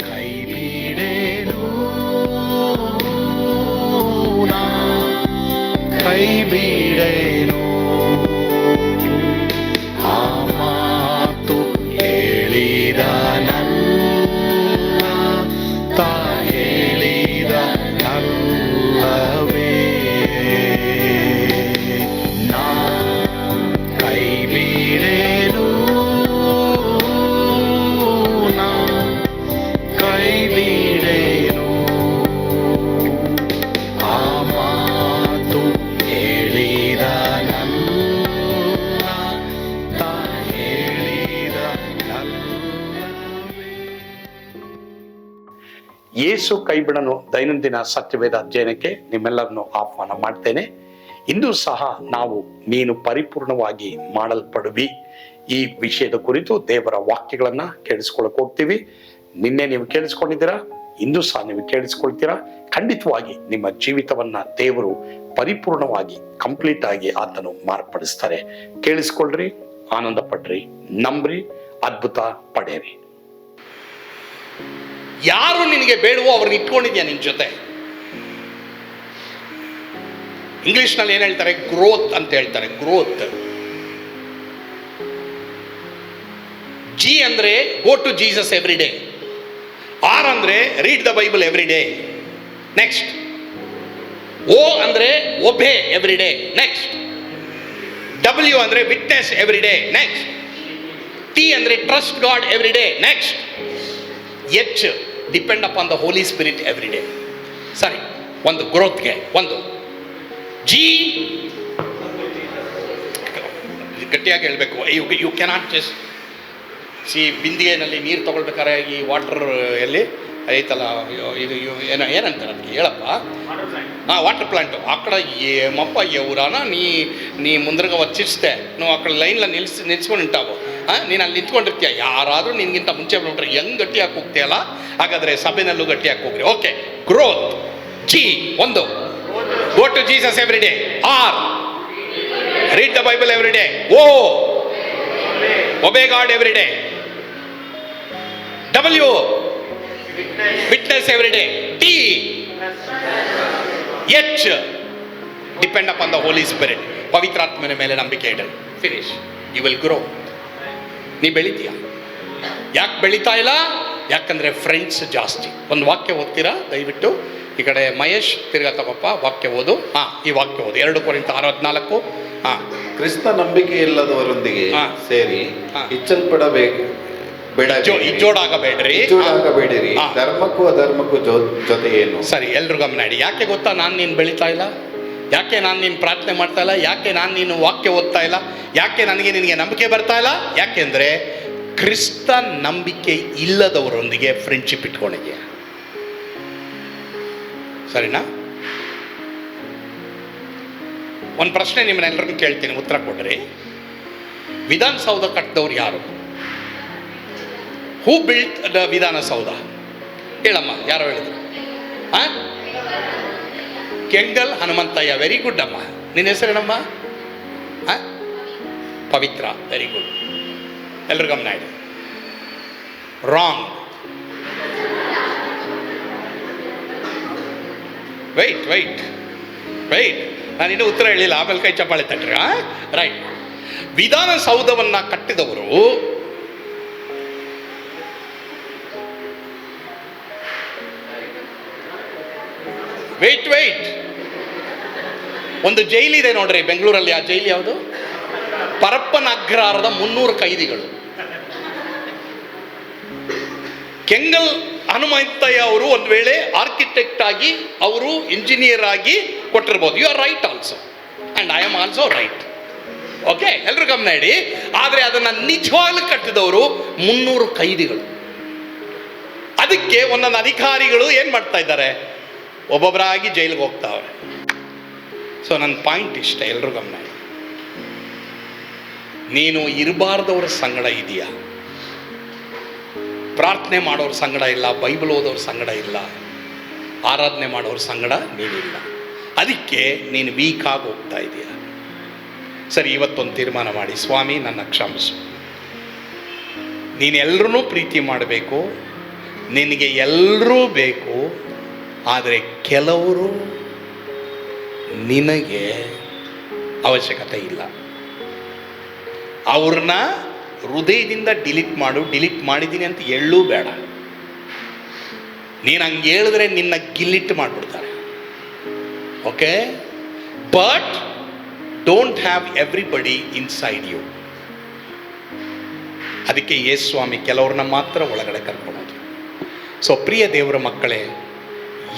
ಕೈ ಬಿಡೇನು ಕೈಬಿಡನು ದೈನಂದಿನ ಸತ್ಯವೇದ ಅಧ್ಯಯನಕ್ಕೆ ನಿಮ್ಮೆಲ್ಲರನ್ನು ಆಹ್ವಾನ ಮಾಡ್ತೇನೆ. ಇಂದು ಸಹ ನಾವು ನೀನು ಪರಿಪೂರ್ಣವಾಗಿ ಮಾಡಲ್ಪಡುವಿ. ಈ ವಿಷಯದ ಕುರಿತು ದೇವರ ವಾಕ್ಯಗಳನ್ನ ಕೇಳಿಸ್ಕೊಳಕ್ ಹೋಗ್ತೀವಿ. ನಿನ್ನೆ ನೀವು ಕೇಳಿಸ್ಕೊಂಡಿದ್ದೀರಾ? ಇಂದು ಸಹ ನೀವು ಕೇಳಿಸ್ಕೊಳ್ತೀರಾ? ಖಂಡಿತವಾಗಿ ನಿಮ್ಮ ಜೀವಿತವನ್ನ ದೇವರು ಪರಿಪೂರ್ಣವಾಗಿ ಕಂಪ್ಲೀಟ್ ಆಗಿ ಆತನು ಮಾರ್ಪಡಿಸ್ತಾರೆ. ಕೇಳಿಸ್ಕೊಳ್ರಿ ಆನಂದ ಪಡ್ರಿ ನಂಬ್ರಿ, ಅದ್ಭುತ ಪಡೆಯಿರಿ. ಯಾರು ನಿನಗೆ ಬೇಡವೋ ಅವ್ರನ್ನ ಇಟ್ಕೊಂಡಿದ್ಯಾ ನಿನ್ನ ಜೊತೆ? ಇಂಗ್ಲೀಷ್ನಲ್ಲಿ ಏನು ಹೇಳ್ತಾರೆ? ಗ್ರೋತ್ ಅಂತ ಹೇಳ್ತಾರೆ ಗ್ರೋತ್ ಜಿ ಅಂದರೆ go to Jesus every day R ಅಂದರೆ read the Bible every day next O ಅಂದರೆ obey every day next W ಅಂದರೆ witness every day next T ಅಂದರೆ trust God every day next H depend upon the Holy Spirit every day ಸರಿ ಒಂದು ಗ್ರೋತ್ಗೆ ಒಂದು G ಗಟ್ಟಿಯಾಗಿ ಹೇಳಬೇಕು you you cannot just see ಬಿಂದಿಗೆನಲ್ಲಿ ನೀರು ತಗೊಳ್ಬೇಕಾದ್ರೆ ಈ ವಾಟರ್ ಎಲ್ಲಿ ಐತಲ್ಲ ಅಯ್ಯೋ, ಇದು ಇವು ಏನೋ ಏನಂತಾರೆ ಅದಕ್ಕೆ ಹೇಳಪ್ಪ ಹಾಂ ವಾಟರ್ ಪ್ಲಾಂಟು అక్కడ ఏమప్ప ఎవరానా నీ నీ ముందరగా వచ్చిస్తే నువ్వు అక్కడ లైన్లో నిలిచి నిల్చుకొని ఉంటావు ಆ, ನೀನು ಅಲ್ಲಿ ನಿಂತ್ಕೊಂಡಿರ್ತೀಯ? ಯಾರಾದರೂ ನಿನ್ಗಿಂತ ಮುಂಚೆ ಬಿಟ್ರೆ ಹೆಂಗ್ ಗಟ್ಟಿಯಾಗಿ ಹೋಗ್ತೀಯಲ್ಲ ಹಾಗಾದ್ರೆ ಸಭೆನಲ್ಲೂ ಗಟ್ಟಿಯಾಗಿ ಹೋಗ್ರಿ ಓಕೆ. ಗ್ರೋತ್ ಜಿ ಒಂದು. Go to Jesus every day R read the Bible every day O obey God every day W fitness every day T H depend up on the Holy Spirit ಪವಿತ್ರಾತ್ಮನ ಮೇಲೆ ನಂಬಿಕೆ ಇಡಲಿ finish you will grow ನೀ ಬೆಳಿತೀಯ? ಯಾಕೆ ಬೆಳೀತಾ ಇಲ್ಲ? ಯಾಕಂದರೆ ಫ್ರೆಂಡ್ಸ್ ಜಾಸ್ತಿ. ಒಂದು ವಾಕ್ಯ ಓದ್ತೀರಾ? ದಯವಿಟ್ಟು. ಈ ಕಡೆ ಮಹೇಶ್ ತಿರ್ಗಾ ತಗೋಪ್ಪ ವಾಕ್ಯ ಓದು. ಹಾಂ ಈ ವಾಕ್ಯ ಓದು. ಎರಡು ಕೋರಿಂದ ಆರು ಹಾ ಹಾಂ. ಕ್ರಿಸ್ತ ನಂಬಿಕೆ ಇಲ್ಲದವರೊಂದಿಗೆ. ಸೇರಿ. ಇಚ್ಚಲ್ಪಡಬೇಕು ಇಜ್ಜೋಡಾಗಬೇಡ್ರಿ. ಇಚ್ಚೋಡಾಗಬೇಡಿರಿ ಹಾ. ಧರ್ಮಕ್ಕೂ ಅಧರ್ಮಕ್ಕೂ ಜೊತೆ ಏನು ಸರಿ ಎಲ್ರು ಗಮನ ಇಡಿ. ಯಾಕೆ ಗೊತ್ತಾ ನಾನು ನೀನು ಬೆಳೀತಾ ಇಲ್ಲ? ಯಾಕೆ ನಾನು ನೀನು ಪ್ರಾರ್ಥನೆ ಮಾಡ್ತಾ ಇಲ್ಲ? ಯಾಕೆ ನಾನು ನೀನು ವಾಕ್ಯ ಓದ್ತಾ ಇಲ್ಲ? ಯಾಕೆ ನನಗೆ ನಿನಗೆ ನಂಬಿಕೆ ಬರ್ತಾ ಇಲ್ಲ? ಯಾಕೆಂದರೆ ಕ್ರಿಸ್ತ ನಂಬಿಕೆ ಇಲ್ಲದವರೊಂದಿಗೆ ಫ್ರೆಂಡ್ಶಿಪ್ ಇಟ್ಕೊಂಡಿದ್ಯಾ ಸರಿನಾ? ಒಂದು ಪ್ರಶ್ನೆ ನಿಮ್ಮನ್ನೆಲ್ಲರನ್ನು ಕೇಳ್ತೀನಿ, ಉತ್ತರ ಕೊಡ್ರಿ. ವಿಧಾನಸೌಧ ಕಟ್ಟಿದವ್ರು ಯಾರು? Who built Vidhana Soudha? ಹೇಳಮ್ಮ, ಯಾರೋ ಹೇಳಿದ್ರು? ಆ? ಕೆಂಗಲ್ ಹನುಮಂತಯ್ಯ ವೆರಿ ಗುಡ್ ಅಮ್ಮ. ನಿನ್ನ ಹೆಸರೇನಮ್ಮ? ಪವಿತ್ರ ವೆರಿ ಗುಡ್ ಎಲ್ಲರೂ ಗಮನ ಇದೆ ರಾಂಗ್ ವೈಟ್ ವೈಟ್ ನಾನು ಇನ್ನೂ ಉತ್ತರ ಹೇಳಿಲ್ಲ, ಆಮೇಲೆ ಕೈ ಚಪ್ಪಾಳೆ ತಟ್ರಿ ರೈಟ್ ವಿಧಾನಸೌಧವನ್ನು ಕಟ್ಟಿದವರು ವೆಯ್ಟ್ ವೆಯ್ಟ್ ಒಂದು ಜೈಲಿದೆ ನೋಡ್ರಿ, ಬೆಂಗಳೂರಲ್ಲಿ ಆ ಜೈಲು ಯಾವುದು? ಪರಪ್ಪನ ಅಗ್ರಹಾರದ ಮುನ್ನೂರು ಕೈದಿಗಳು. ಕೆಂಗಲ್ ಹನುಮಂತಯ್ಯ ಅವರು ಒಂದು ವೇಳೆ ಆರ್ಕಿಟೆಕ್ಟ್ ಆಗಿ ಅವರು ಇಂಜಿನಿಯರ್ ಆಗಿ ಕೊಟ್ಟಿರ್ಬೋದು. You are right also and I am also right okay ಎಲ್ಲರೂ ಗಮನ ಇಡಿ. ಆದರೆ ಅದನ್ನು ನಿಜವಾಗ್ಲೂ ಕಟ್ಟಿದವರು ಮುನ್ನೂರು ಕೈದಿಗಳು. ಅದಕ್ಕೆ ಒಂದೊಂದು ಅಧಿಕಾರಿಗಳು ಏನು ಮಾಡ್ತಾ ಇದ್ದಾರೆ? ಒಬ್ಬೊಬ್ಬರಾಗಿ ಜೈಲಿಗೆ ಹೋಗ್ತಾವ್ರೆ. ಸೊ ನನ್ನ ಪಾಯಿಂಟ್ ಇಷ್ಟ ಎಲ್ಲರೂ ಗಮನ ನೀನು ಇರಬಾರ್ದವ್ರ ಸಂಗಡ ಇದೆಯಾ? ಪ್ರಾರ್ಥನೆ ಮಾಡೋರ ಸಂಗಡ ಇಲ್ಲ, ಬೈಬಲ್ ಓದೋರ ಸಂಗಡ ಇಲ್ಲ, ಆರಾಧನೆ ಮಾಡೋರ ಸಂಗಡ ನೀನಿಲ್ಲ. ಅದಕ್ಕೆ ನೀನು ವೀಕ್ ಆಗಿ ಹೋಗ್ತಾ ಇದೆಯಾ? ಸರಿ, ಇವತ್ತೊಂದು ತೀರ್ಮಾನ ಮಾಡಿ. ಸ್ವಾಮಿ, ನನ್ನ ಕ್ಷಮಿಸು. ನೀನೆಲ್ಲರೂ ಪ್ರೀತಿ ಮಾಡಬೇಕು, ನಿನಗೆ ಎಲ್ಲರೂ ಬೇಕು, ಆದರೆ ಕೆಲವರು ನಿನಗೆ ಅವಶ್ಯಕತೆ ಇಲ್ಲ. ಅವ್ರನ್ನ ಹೃದಯದಿಂದ ಡಿಲೀಟ್ ಮಾಡು, ಡಿಲೀಟ್ ಮಾಡಿದ್ದೀನಿ ಅಂತ ಹೇಳೂ ಬೇಡ. ನೀನು ಹಂಗೆ ಹೇಳಿದ್ರೆ ನಿನ್ನ ಗಿಲ್ಲಿಟ್ ಮಾಡಿಬಿಡ್ತಾರೆ. Okay? But don't have everybody inside you ಅದಕ್ಕೆ ಯೇಸ್ವಾಮಿ ಸ್ವಾಮಿ ಕೆಲವ್ರನ್ನ ಮಾತ್ರ ಒಳಗಡೆ ಕರ್ಕೊಳೋದು ಸೊ ಪ್ರಿಯ ದೇವರ ಮಕ್ಕಳೇ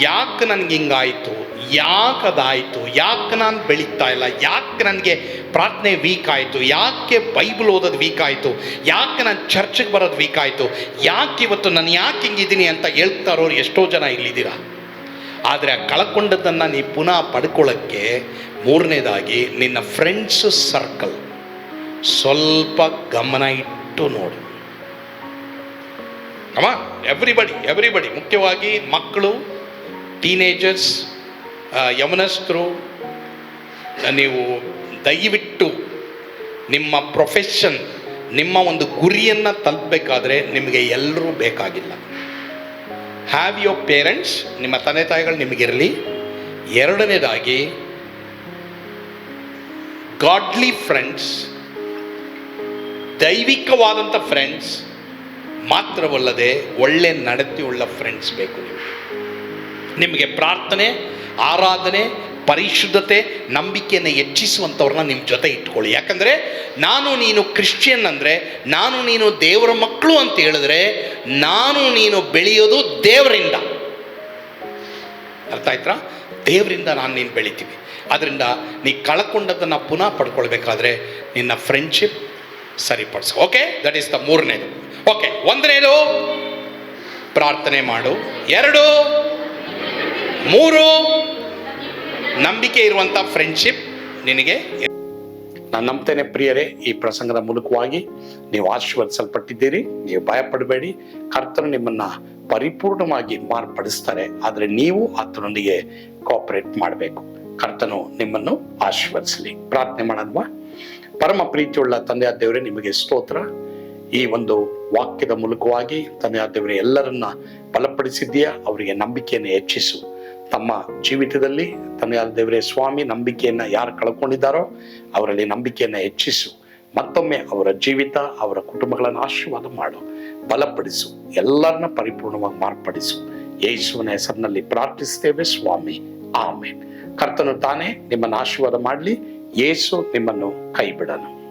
ಯಾಕೆ ನನಗೆ ಹಿಂಗಾಯಿತು? ಯಾಕೆ ಅದಾಯಿತು? ಯಾಕೆ ನಾನು ಬೆಳೀತಾ ಇಲ್ಲ? ಯಾಕೆ ನನಗೆ ಪ್ರಾರ್ಥನೆ ವೀಕ್ ಆಯಿತು? ಯಾಕೆ ಬೈಬಲ್ ಓದೋದು ವೀಕ್ ಆಯಿತು? ಯಾಕೆ ನಾನು ಚರ್ಚ್ಗೆ ಬರೋದು ವೀಕ್ ಆಯಿತು? ಯಾಕೆ ಇವತ್ತು ನಾನು ಯಾಕೆ ಹಿಂಗಿದ್ದೀನಿ ಅಂತ ಹೇಳ್ತಾ ಇರೋರು ಎಷ್ಟೋ ಜನ ಇಲ್ಲಿದ್ದೀರ? ಆದರೆ ಆ ಕಳ್ಕೊಂಡದ್ದನ್ನು ನೀ ಪುನಃ ಪಡ್ಕೊಳ್ಳೋಕ್ಕೆ ಮೂರನೇದಾಗಿ ನಿನ್ನ ಫ್ರೆಂಡ್ಸ್ ಸರ್ಕಲ್ ಸ್ವಲ್ಪ ಗಮನ ಇಟ್ಟು ನೋಡು. ಅಮ್ಮ ಎವ್ರಿಬಡಿ ಎವ್ರಿಬಡಿ ಮುಖ್ಯವಾಗಿ ಮಕ್ಕಳು ಟೀನೇಜರ್ಸ್ ಯಮನಸ್ಥರು ನೀವು ದಯವಿಟ್ಟು ನಿಮ್ಮ ಪ್ರೊಫೆಷನ್ ನಿಮ್ಮ ಒಂದು ಗುರಿಯನ್ನು ತಲುಪಬೇಕಾದ್ರೆ ನಿಮಗೆ ಎಲ್ಲರೂ ಬೇಕಾಗಿಲ್ಲ. ಹ್ಯಾವ್ ಯೋರ್ ಪೇರೆಂಟ್ಸ್ ನಿಮ್ಮ ತಂದೆ ತಾಯಿಗಳು ನಿಮಗಿರಲಿ. ಎರಡನೇದಾಗಿ ಗಾಡ್ಲಿ ಫ್ರೆಂಡ್ಸ್ ದೈವಿಕವಾದಂಥ ಫ್ರೆಂಡ್ಸ್ ಮಾತ್ರವಲ್ಲದೆ ಒಳ್ಳೆ ನಡತೆಯುಳ್ಳ ಫ್ರೆಂಡ್ಸ್ ಬೇಕು ನಿಮಗೆ ನಿಮಗೆ ಪ್ರಾರ್ಥನೆ, ಆರಾಧನೆ, ಪರಿಶುದ್ಧತೆ, ನಂಬಿಕೆಯನ್ನು ಹೆಚ್ಚಿಸುವಂಥವ್ರನ್ನ ನಿಮ್ಮ ಜೊತೆ ಇಟ್ಕೊಳ್ಳಿ. ಯಾಕಂದರೆ ನಾನು ನೀನು ಕ್ರಿಶ್ಚಿಯನ್ ಅಂದರೆ, ನಾನು ನೀನು ದೇವರ ಮಕ್ಕಳು ಅಂತ ಹೇಳಿದ್ರೆ, ನಾನು ನೀನು ಬೆಳೆಯೋದು ದೇವರಿಂದ. ಅರ್ಥ ಆಯ್ತಾ? ದೇವರಿಂದ ನಾನು ನೀನು ಬೆಳಿತೀವಿ. ಅದರಿಂದ ನೀ ಕಳ್ಕೊಂಡದನ್ನು ಪುನಃ ಪಡ್ಕೊಳ್ಬೇಕಾದ್ರೆ ನಿನ್ನ ಫ್ರೆಂಡ್ಶಿಪ್ ಸರಿಪಡಿಸು. ಓಕೆ ದಟ್ ಈಸ್ ದ ಮೂರನೇದು. ಓಕೆ ಒಂದನೇದು, ಪ್ರಾರ್ಥನೆ ಮಾಡು. ಎರಡು ಮೂರು ನಂಬಿಕೆ ಇರುವಂಥ ಫ್ರೆಂಡ್ಶಿಪ್ ನಿನಗೆ. ನಾನು ನಂಬ್ತೇನೆ ಪ್ರಿಯರೇ, ಈ ಪ್ರಸಂಗದ ಮೂಲಕವಾಗಿ ನೀವು ಆಶೀರ್ವದಿಸಲ್ಪಟ್ಟಿದ್ದೀರಿ. ನೀವು ಭಯಪಡಬೇಡಿ. ಕರ್ತನು ನಿಮ್ಮನ್ನ ಪರಿಪೂರ್ಣವಾಗಿ ಮಾರ್ಪಡಿಸ್ತಾರೆ. ಆದರೆ ನೀವು ಆತನೊಂದಿಗೆ ಕೋಆಪರೇಟ್ ಮಾಡಬೇಕು. ಕರ್ತನು ನಿಮ್ಮನ್ನು ಆಶೀರ್ವದಿಸಲಿ. ಪ್ರಾರ್ಥನೆ ಮಾಡಲ್ವ ಪರಮ ಪ್ರೀತಿಯುಳ್ಳ ತಂದೆಯ ದೇವರೇ, ನಿಮಗೆ ಸ್ತೋತ್ರ. ಈ ಒಂದು ವಾಕ್ಯದ ಮೂಲಕವಾಗಿ ತಂದೆಯ ದೇವರೇ, ಎಲ್ಲರನ್ನ ಬಲಪಡಿಸಿದ್ದೀಯಾ? ಅವರಿಗೆ ನಂಬಿಕೆಯನ್ನು ಹೆಚ್ಚಿಸು. ತಮ್ಮ ಜೀವಿತದಲ್ಲಿ ತಂದೆಯ ದೇವರೇ ಸ್ವಾಮಿ ನಂಬಿಕೆಯನ್ನ ಯಾರು ಕಳ್ಕೊಂಡಿದ್ದಾರೋ ಅವರಲ್ಲಿ ನಂಬಿಕೆಯನ್ನ ಹೆಚ್ಚಿಸು. ಮತ್ತೊಮ್ಮೆ ಅವರ ಜೀವಿತ, ಅವರ ಕುಟುಂಬಗಳನ್ನು ಆಶೀರ್ವಾದ ಮಾಡು. ಬಲಪಡಿಸು. ಎಲ್ಲರನ್ನ ಪರಿಪೂರ್ಣವಾಗಿ ಮಾರ್ಪಡಿಸು. ಯೇಸುವಿನ ಹೆಸರಿನಲ್ಲಿ ಪ್ರಾರ್ಥಿಸ್ತೇವೆ ಸ್ವಾಮಿ. ಆಮೇಲೆ ಕರ್ತನು ತಾನೇ ನಿಮ್ಮನ್ನು ಆಶೀರ್ವಾದ ಮಾಡಲಿ. ಯೇಸು ನಿಮ್ಮನ್ನು ಕೈ ಬಿಡನು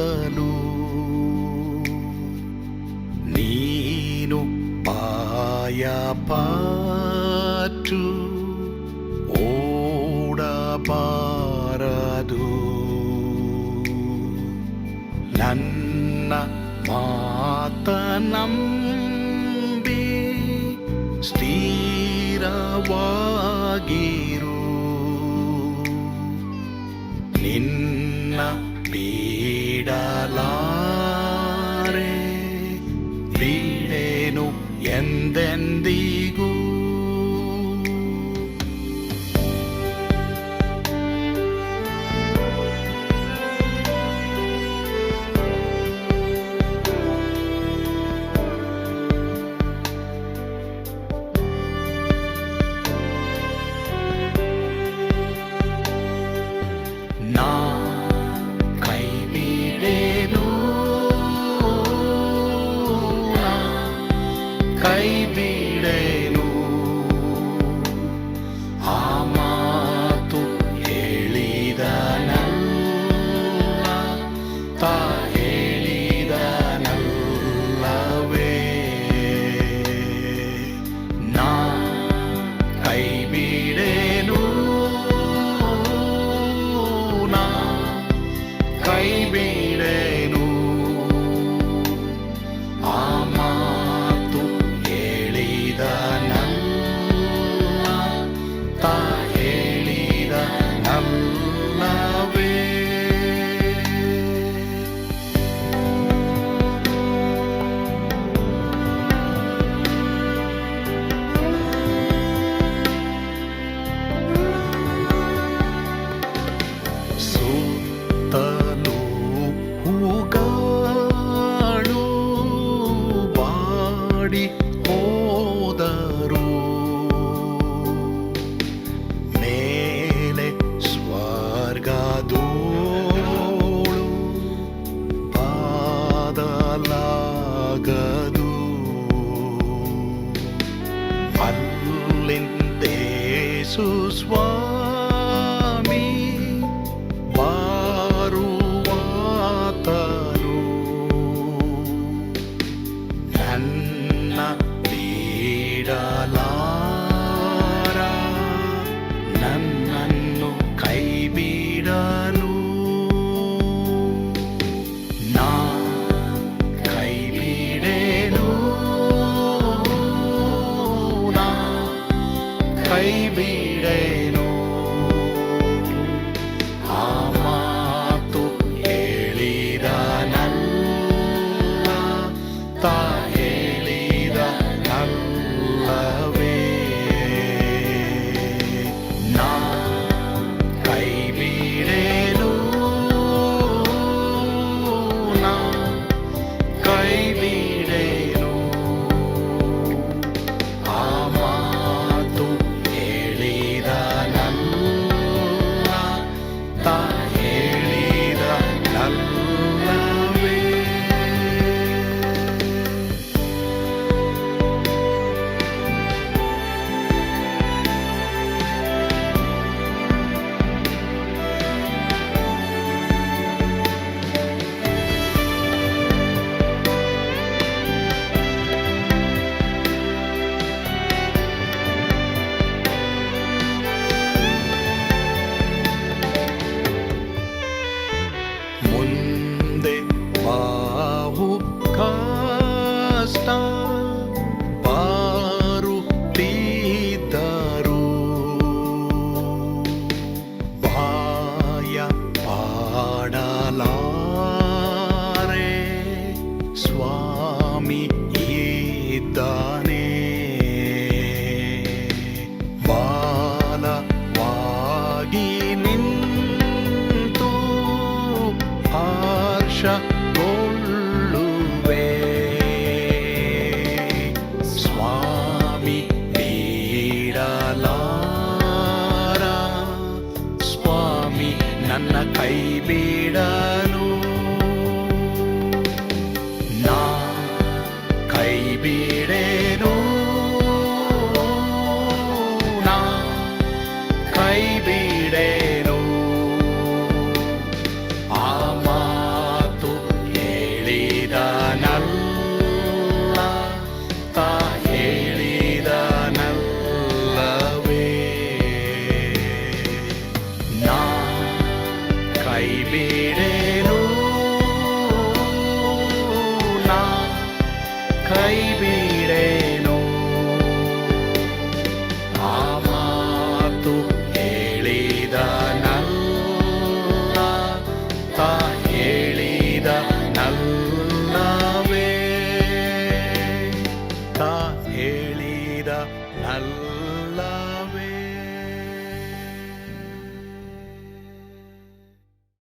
ಈರುವಾಗಲು ನೀನು ಪಾಯ ಪಾಟು ಓಡಬಾರದು ನನ್ನ ಮಾತನಂಬಿ ಸ್ಥಿರವಾಗಿರು ನಿನ್ನ Lord. far.